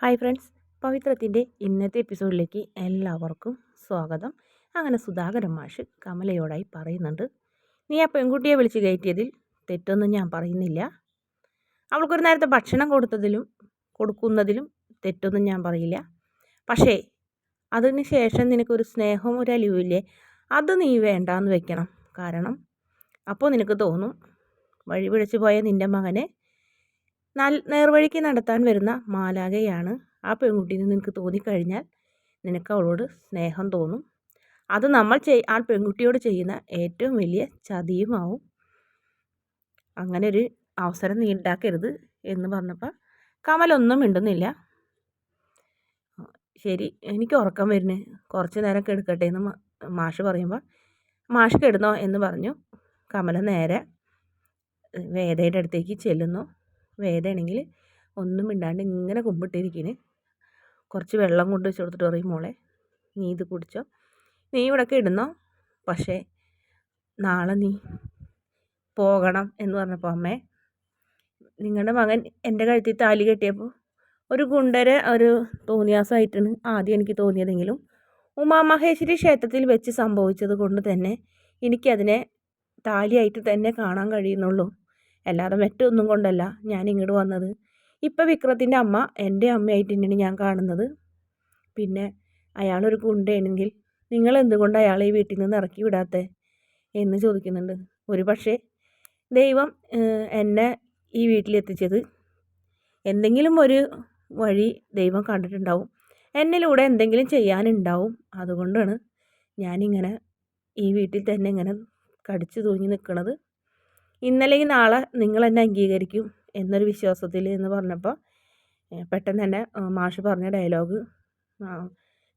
Hi friends. പവിത്രത്തിന്റെ ഇന്നത്തെ എപ്പിസോഡിലേക്ക് എല്ലാവർക്കും സ്വാഗതം. അങ്ങനെ സുധാകരൻ മാഷ് കമലയോടായി പറയുന്നുണ്ട് നീ ആ പെൺകുട്ടിയെ വിളിച്ച് കയറ്റിയതിൽ തെറ്റൊന്നും ഞാൻ പറയുന്നില്ല. അവൾക്കൊരു നേരത്തെ ഭക്ഷണം കൊടുത്തതിലും കൊടുക്കുന്നതിലും തെറ്റൊന്നും ഞാൻ പറയില്ല. പക്ഷേ അതിന് ശേഷം നിനക്കൊരു സ്നേഹവും ഒരു അലിവില്ലേ അത് നീ വേണ്ടാന്ന് വെക്കണം. കാരണം അപ്പോൾ നിനക്ക് തോന്നും വഴി പിഴച്ചു പോയ നിന്റെ മകനെ നേർവഴിക്ക് നടത്താൻ വരുന്ന മാലാകയാണ് ആ പെൺകുട്ടീനെ നിനക്ക് തോന്നിക്കഴിഞ്ഞാൽ നിനക്ക് അവളോട് സ്നേഹം തോന്നും. അത് നമ്മൾ ചെയ് ആ പെൺകുട്ടിയോട് ചെയ്യുന്ന ഏറ്റവും വലിയ ചതിയുമാവും. അങ്ങനെ ഒരു അവസരം നീ ഉണ്ടാക്കരുത് എന്ന് പറഞ്ഞപ്പോൾ കമലൊന്നും മിണ്ടുന്നില്ല. ശരി എനിക്ക് ഉറക്കം വരുന്നേ. കുറച്ച് നേരം കെടുക്കട്ടെ എന്ന് മാഷ് പറയുമ്പോൾ മാഷ് കെടുന്നോ എന്ന് പറഞ്ഞു. കമല നേരെ വേദയുടെ അടുത്തേക്ക് ചെല്ലുന്നു. വേദയാണെങ്കിൽ ഒന്നും മിണ്ടാണ്ട് ഇങ്ങനെ കുമ്പിട്ടിരിക്കുന്നു കുറച്ച് വെള്ളം കൊണ്ട് വെച്ച് കൊടുത്തിട്ട് പറയും മോളെ നീ ഇത് കുടിച്ചോ. നീ ഇവിടെയൊക്കെ ഇടുന്നോ? പക്ഷേ നാളെ നീ പോകണം എന്ന് പറഞ്ഞപ്പോൾ അമ്മേ നിങ്ങളുടെ മകൻ എന്റെ കഴുത്തിൽ താലി കെട്ടിയപ്പോൾ ഒരു ഗുണ്ടര ഒരു തോന്നിയാസമായിട്ടാണ് ആദ്യം എനിക്ക് തോന്നിയതെങ്കിലും ഉമാമഹേശ്വരി ക്ഷേത്രത്തിൽ വെച്ച് സംഭവിച്ചത് കൊണ്ട് തന്നെ എനിക്കതിനെ താലിയായിട്ട് തന്നെ കാണാൻ കഴിയുന്നുള്ളൂ. അല്ലാതെ മറ്റൊന്നും കൊണ്ടല്ല ഞാൻ ഇങ്ങോട്ട് വന്നത്. ഇപ്പം വിക്രത്തിന്റെ അമ്മ എന്റെ അമ്മയായിട്ട് തന്നെയാണ് ഞാൻ കാണുന്നത്. പിന്നെ അയാളൊരു ഗുണ്ടയാണെങ്കിൽ നിങ്ങൾ എന്തുകൊണ്ട് അയാളെ ഈ വീട്ടിൽ നിന്ന് ഇറക്കി വിടാത്തേ എന്ന് ചോദിക്കുന്നുണ്ട്. ഒരു പക്ഷേ ദൈവം എന്നെ ഈ വീട്ടിലെത്തിച്ചത് എന്തെങ്കിലും ഒരു വഴി ദൈവം കണ്ടിട്ടുണ്ടാവും. എന്നിലൂടെ എന്തെങ്കിലും ചെയ്യാനുണ്ടാവും. അതുകൊണ്ടാണ് ഞാനിങ്ങനെ ഈ വീട്ടിൽ തന്നെ ഇങ്ങനെ കടിച്ചു തൂങ്ങി നിൽക്കുന്നത് ഇന്നലെ നാളെ നിങ്ങൾ എന്നെ അംഗീകരിക്കും എന്നൊരു വിശ്വാസത്തിൽ എന്ന് പറഞ്ഞപ്പോൾ പെട്ടെന്ന് തന്നെ മാഷ് പറഞ്ഞ ഡയലോഗ്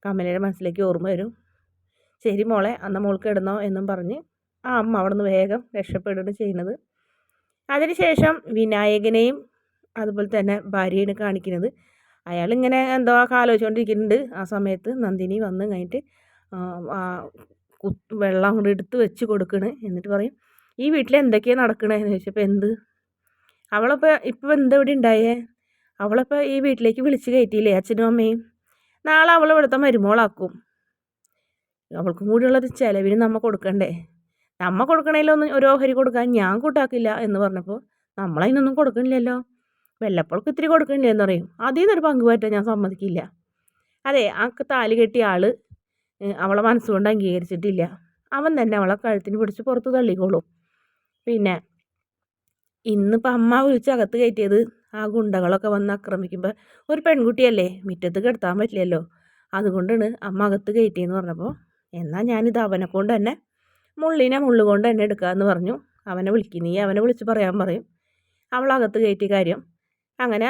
കമലയുടെ മനസ്സിലേക്ക് ഓർമ്മ വരും. ശരി മോളെ അന്ന് മോൾക്ക് ഇടണോ എന്നും പറഞ്ഞ് ആ അമ്മ അവിടെ നിന്ന് വേഗം രക്ഷപ്പെടുകയാണ് ചെയ്യുന്നത്. അതിനുശേഷം വിനായകനെയും അതുപോലെ തന്നെ ഭാര്യയാണ് കാണിക്കുന്നത് അയാളിങ്ങനെ എന്തോ ആലോചിച്ചുകൊണ്ടിരിക്കുന്നുണ്ട് ആ സമയത്ത് നന്ദിനി വന്ന് കഴിഞ്ഞിട്ട് വെള്ളം കൊണ്ട് എടുത്ത് വെച്ച് കൊടുക്കണ് എന്നിട്ട് പറയും ഈ വീട്ടിൽ എന്തൊക്കെയാണ് നടക്കണേ? എന്ന് ചോദിച്ചപ്പോൾ എന്ത്? അവളപ്പോൾ ഇപ്പോൾ എന്താ ഇവിടെ ഉണ്ടായേ അവളപ്പോൾ ഈ വീട്ടിലേക്ക് വിളിച്ച് കയറ്റിയില്ലേ അച്ഛനും അമ്മയും? നാളെ അവൾ ഇവിടുത്തെ മരുമോളാക്കും. അവൾക്കും കൂടിയുള്ളത് ചിലവിന് നമ്മൾ കൊടുക്കണ്ടേ? നമ്മ കൊടുക്കണേലൊന്നും ഒരു ഓഹരി കൊടുക്കാൻ ഞാൻ കൂട്ടാക്കില്ല എന്ന് പറഞ്ഞപ്പോൾ നമ്മളതിനൊന്നും കൊടുക്കണില്ലല്ലോ. വല്ലപ്പോഴൊക്കെ ഇത്തിരി കൊടുക്കണില്ലേ എന്ന് പറയും. അതിൽ നിന്നൊരു പങ്ക് പറ്റാൻ ഞാൻ സമ്മതിക്കില്ല. അതെ ആ താലി കെട്ടിയ ആൾ അവളെ മനസ്സുകൊണ്ട് അംഗീകരിച്ചിട്ടില്ല. അവൻ തന്നെ അവളെ കഴുത്തിന് പിടിച്ച് പുറത്ത് തള്ളിക്കോളും. പിന്നെ ഇന്നിപ്പോൾ അമ്മ വിളിച്ച് അകത്ത് കയറ്റിയത് ആ ഗുണ്ടകളൊക്കെ വന്ന് ആക്രമിക്കുമ്പോൾ ഒരു പെൺകുട്ടിയല്ലേ? മുറ്റത്ത് കിടത്താൻ പറ്റില്ലല്ലോ. അതുകൊണ്ടാണ് അമ്മ അകത്ത് കയറ്റിയെന്ന് പറഞ്ഞപ്പോൾ എന്നാൽ ഞാനിത് അവനെ കൊണ്ട് തന്നെ മുള്ളിനെ മുള്ളു കൊണ്ട് തന്നെ എടുക്കാമെന്ന് പറഞ്ഞു. അവനെ വിളിക്കും നീ അവനെ വിളിച്ച് പറയാൻ പറയും. അവൾ അകത്ത് കയറ്റിയ കാര്യം അങ്ങനെ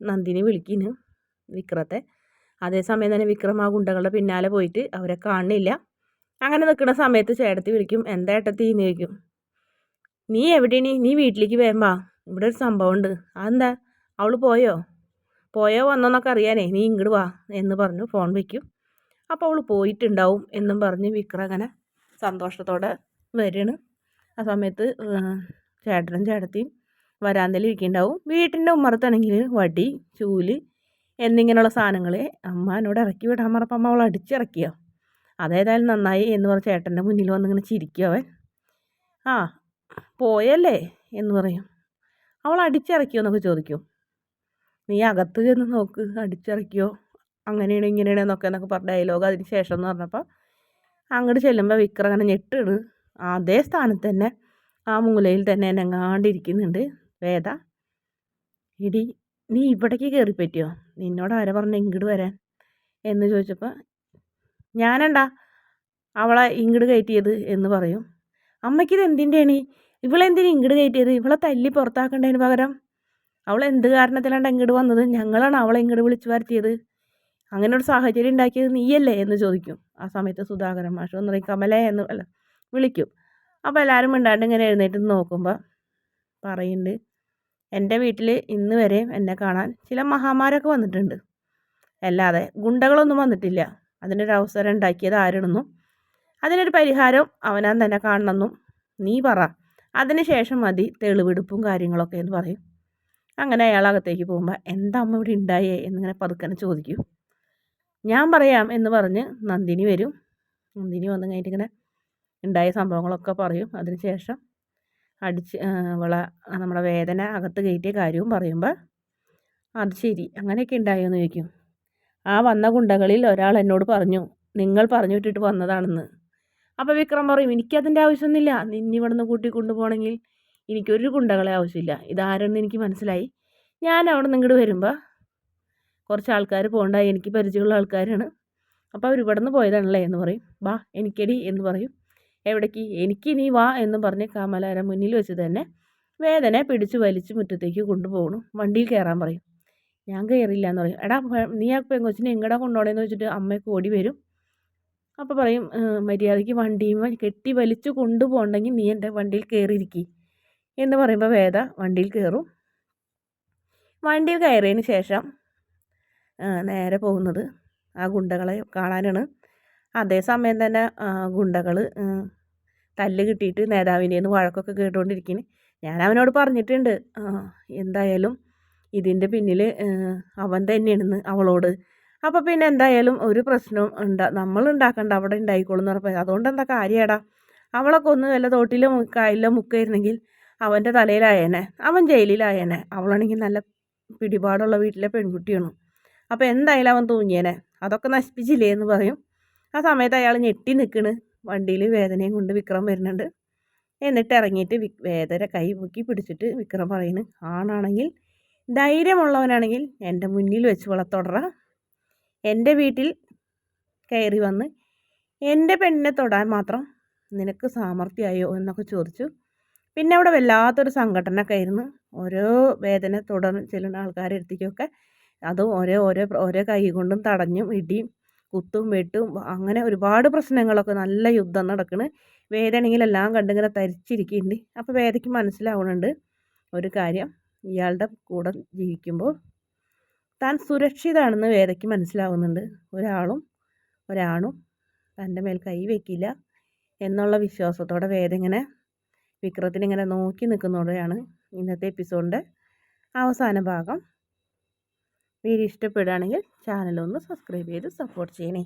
നന്ദിനി വിളിക്കുന്നു വിക്രത്തെ. അതേസമയം തന്നെ വിക്രം ആ ഗുണ്ടകളുടെ പിന്നാലെ പോയിട്ട് അവരെ കാണുന്നില്ല അങ്ങനെ നിൽക്കുന്ന സമയത്ത് ചേട്ടത്തി വിളിക്കും എന്താ ഏട്ടത്തി? എന്ന് ചോദിക്കും. നീ എവിടെയാണ്? നീ വീട്ടിലേക്ക് വേമ്പാ ഇവിടെ ഒരു സംഭവമുണ്ട്. അതെന്താ? അവൾ പോയോ? പോയോ വന്നോന്നൊക്കെ അറിയാനേ. നീ ഇങ്ങോട്ട് വാ എന്ന് പറഞ്ഞു ഫോൺ വയ്ക്കും അപ്പോൾ അവൾ പോയിട്ടുണ്ടാവും എന്നും പറഞ്ഞ് വിക്രം അങ്ങനെ സന്തോഷത്തോടെ വരികയാണ്. ആ സമയത്ത് ചേട്ടനും ചേട്ടത്തിയും വരാന്തയിൽ ഇരിക്കുന്നുണ്ടാവും വീട്ടിന്റെ ഉമ്മറത്താണെങ്കിൽ വടി ചൂൽ എന്നിങ്ങനെയുള്ള സാധനങ്ങൾ അമ്മ എന്നോട് ഇറക്കി വിടാൻ പറഞ്ഞപ്പോൾ അമ്മ അവൾ അടിച്ചിറക്കിയോ? അതേതായാലും നന്നായി എന്ന് പറഞ്ഞ ചേട്ടന്റെ മുന്നിൽ വന്നിങ്ങനെ ചിരിക്കും അവൻ. ആ പോയല്ലേ എന്ന് പറയും. അവൾ അടിച്ചിറക്കിയോ എന്നൊക്കെ ചോദിക്കും. നീ അകത്ത് ചെന്ന് നോക്ക് അടിച്ചിറക്കിയോ അങ്ങനെയാണ് ഇങ്ങനെയാണ് എന്നൊക്കെ എന്നൊക്കെ പറഞ്ഞ ഡയലോഗ് അതിന് ശേഷം എന്ന് പറഞ്ഞപ്പോൾ അങ്ങോട്ട് ചെല്ലുമ്പോൾ വിക്രം അങ്ങനെ ഞെട്ടിട് അതേ സ്ഥാനത്ത് തന്നെ ആ മൂലയിൽ തന്നെ എന്നെങ്ങാണ്ടിരിക്കുന്നുണ്ട് വേദ. ഇടി നീ ഇവിടേക്ക് കയറിപ്പറ്റിയോ നിന്നോട് ആരെ പറഞ്ഞ ഇങ്ങോട്ട് വരാൻ? എന്ന് ചോദിച്ചപ്പോൾ ഞാനെന്താ? അവളെ ഇങ്ങോട്ട് കയറ്റിയത്? എന്ന് പറയും. അമ്മയ്ക്കിത് എന്തിന്റെയാണ് ഇവളെന്തിനാ ഇങ്ങോട്ട് കയറ്റിയത്? ഇവളെ തല്ലി പുറത്താക്കേണ്ടതിന് പകരം? അവൾ എന്ത് കാരണത്തിലാണ് ഇങ്ങോട്ട് വന്നത്? ഞങ്ങളാണ് അവളെ ഇങ്ങോട്ട് വിളിച്ചു വരുത്തിയത്. അങ്ങനെ ഒരു സാഹചര്യം ഉണ്ടാക്കിയത് നീയല്ലേ എന്ന് ചോദിക്കും. ആ സമയത്ത് സുധാകരൻ മാഷ് ഒന്ന് പറയും കമലേ എന്ന് അല്ല വിളിക്കും. അപ്പോൾ എല്ലാവരും മിണ്ടാണ്ട് ഇങ്ങനെ എഴുന്നേറ്റ് നോക്കുമ്പോൾ പറയുന്നുണ്ട് എന്റെ വീട്ടിൽ ഇന്ന് വരെ എന്നെ കാണാൻ ചില മഹാമാരൊക്കെ വന്നിട്ടുണ്ട്. അല്ലാതെ ഗുണ്ടകളൊന്നും വന്നിട്ടില്ല. അതിനൊരു അവസരം ഉണ്ടാക്കിയത് ആരണെന്നും അതിനൊരു പരിഹാരം അവനാൻ തന്നെ കാണണമെന്നും നീ പറ. അതിനുശേഷം മതി തെളിവെടുപ്പും കാര്യങ്ങളൊക്കെ എന്ന് പറയും. അങ്ങനെ അയാൾ അകത്തേക്ക് പോകുമ്പോൾ എന്താ അമ്മ ഇവിടെ ഉണ്ടായേ എന്നിങ്ങനെ പതുക്കനെ ചോദിക്കും. ഞാൻ പറയാം എന്ന് പറഞ്ഞ് നന്ദിനി വരും. നന്ദിനി വന്നു കഴിഞ്ഞിട്ട് ഇങ്ങനെ ഉണ്ടായ സംഭവങ്ങളൊക്കെ പറയും. അതിന് ശേഷം അടിച്ച് വിള നമ്മുടെ വേദന അകത്ത് കയറ്റിയ കാര്യവും പറയുമ്പോൾ അത് ശരി അങ്ങനെയൊക്കെ ഉണ്ടായോ ചോദിക്കും. ആ വന്ന ഗുണ്ടകളിൽ ഒരാൾ എന്നോട് പറഞ്ഞു. നിങ്ങൾ പറഞ്ഞു വിട്ടിട്ട് വന്നതാണെന്ന്. അപ്പോൾ വിക്രം പറയും എനിക്കതിന്റെ ആവശ്യമൊന്നുമില്ല. നിന്നെ ഇവിടെ നിന്ന് കൂട്ടി കൊണ്ടുപോകണമെങ്കിൽ എനിക്കൊരു ഗുണ്ടകളെ ആവശ്യമില്ല. ഇതാരെന്ന് എനിക്ക് മനസ്സിലായി. ഞാൻ അവിടെ നിന്ന് ഇങ്ങോട്ട് വരുമ്പോൾ കുറച്ച് ആൾക്കാർ പോകണ്ടായി എനിക്ക് പരിചയമുള്ള ആൾക്കാരാണ്. അപ്പോൾ അവർ ഇവിടെ നിന്ന് പോയതാണല്ലേ എന്ന് പറയും. വാ എനിക്കടി എന്ന് പറയും. എവിടേക്ക്? എനിക്ക് നീ വാ എന്ന് പറഞ്ഞ് കമലാര മുന്നിൽ വെച്ച് തന്നെ വേദന പിടിച്ച് വലിച്ച് മുറ്റത്തേക്ക് കൊണ്ടുപോകണം വണ്ടിയിൽ കയറാൻ പറയും. ഞാൻ കയറില്ല എന്ന് പറയും. എടാ നീ ആ പെങ്കൊച്ചിനെ എങ്ങടാ കൊണ്ടുപോകണമെന്ന് വെച്ചിട്ട് അമ്മയൊക്കെ ഓടി വരും. അപ്പോൾ പറയും മര്യാദയ്ക്ക് വണ്ടിയുമ കെട്ടി വലിച്ചു കൊണ്ടുപോകണ്ടെങ്കിൽ നീ എന്റെ വണ്ടിയിൽ കയറിയിരിക്കി എന്ന് പറയുമ്പോൾ വേദ വണ്ടിയിൽ കയറും വണ്ടിയിൽ കയറിയതിന് ശേഷം നേരെ പോകുന്നത് ആ ഗുണ്ടകളെ കാണാനാണ്. അതേസമയം തന്നെ ഗുണ്ടകൾ തല്ല് കിട്ടിയിട്ട് നേതാവിന്റെ നിന്ന് വഴക്കൊക്കെ കേട്ടുകൊണ്ടിരിക്കുന്നു ഞാൻ അവനോട് പറഞ്ഞിട്ടുണ്ട് എന്തായാലും ഇതിന്റെ പിന്നിൽ അവൻ തന്നെയാണെന്ന് അവളോട് അപ്പോൾ പിന്നെ എന്തായാലും ഒരു പ്രശ്നവും ഉണ്ട. നമ്മൾ ഉണ്ടാക്കണ്ട അവിടെ ഉണ്ടായിക്കോളും എന്ന് പറഞ്ഞപ്പോൾ അതുകൊണ്ട് എന്താ കാര്യമാടാ അവളെ കൊന്ന് വല്ല തോട്ടിലോ കായലിലോ മുക്കായിരുന്നെങ്കിൽ അവന്റെ തലയിലായേനെ അവൻ ജയിലിലായേനെ. അവളാണെങ്കിൽ നല്ല പിടിപാടുള്ള വീട്ടിലെ പെൺകുട്ടിയാണ്. അപ്പോൾ എന്തായാലും അവൻ തൂങ്ങിയേനെ. അതൊക്കെ നശിപ്പിച്ചില്ലേ എന്ന് പറയും. ആ സമയത്ത് അയാൾ ഞെട്ടി നിൽക്കണ്. വണ്ടിയിൽ വേദനയും കൊണ്ട് വിക്രം വരുന്നുണ്ട്. എന്നിട്ട് ഇറങ്ങിയിട്ട് വി വേദന കൈ പൊക്കി പിടിച്ചിട്ട് വിക്രം പറയുന്നു ആണാണെങ്കിൽ ധൈര്യമുള്ളവനാണെങ്കിൽ എന്റെ മുന്നിൽ വെച്ച് വളർത്തോടറ എന്റെ വീട്ടിൽ കയറി വന്ന് എന്റെ പെണ്ണിനെ തൊടാൻ മാത്രം നിനക്ക് സാമർഥ്യമായോ എന്നൊക്കെ ചോദിച്ചു. പിന്നെ അവിടെ വല്ലാത്തൊരു സംഘടനയൊക്കെ ആയിരുന്നു. ഓരോ വേദന തുടർന്ന് ചെല്ലുന്ന ആൾക്കാരെ അടുത്തേക്കൊക്കെ അതും ഓരോ ഓരോ ഓരോ കൈ കൊണ്ടും തടഞ്ഞും ഇടിയും കുത്തും വെട്ടും അങ്ങനെ ഒരുപാട് പ്രശ്നങ്ങളൊക്കെ നല്ല യുദ്ധം നടക്കണ്. വേദനയിലെല്ലാം കണ്ടിങ്ങനെ തരിച്ചിരിക്കുന്നുണ്ട്. അപ്പോൾ വേദയ്ക്ക് മനസ്സിലാവുന്നുണ്ട് ഒരു കാര്യം. ഇയാളുടെ കൂടെ ജീവിക്കുമ്പോൾ താൻ സുരക്ഷിതാണെന്ന് വേദയ്ക്ക് മനസ്സിലാവുന്നുണ്ട്. ഒരാളും ഒരാണും തന്റെ മേൽ കൈ വയ്ക്കില്ല എന്നുള്ള വിശ്വാസത്തോടെ വേദ ഇങ്ങനെ വിക്രത്തിനിങ്ങനെ നോക്കി നിൽക്കുന്നതോടെയാണ് ഇന്നത്തെ എപ്പിസോഡിന്റെ അവസാന ഭാഗം. വീഡിയോ ഇഷ്ടപ്പെടുകയാണെങ്കിൽ ചാനലൊന്ന് സബ്സ്ക്രൈബ് ചെയ്ത് സപ്പോർട്ട് ചെയ്യണേ.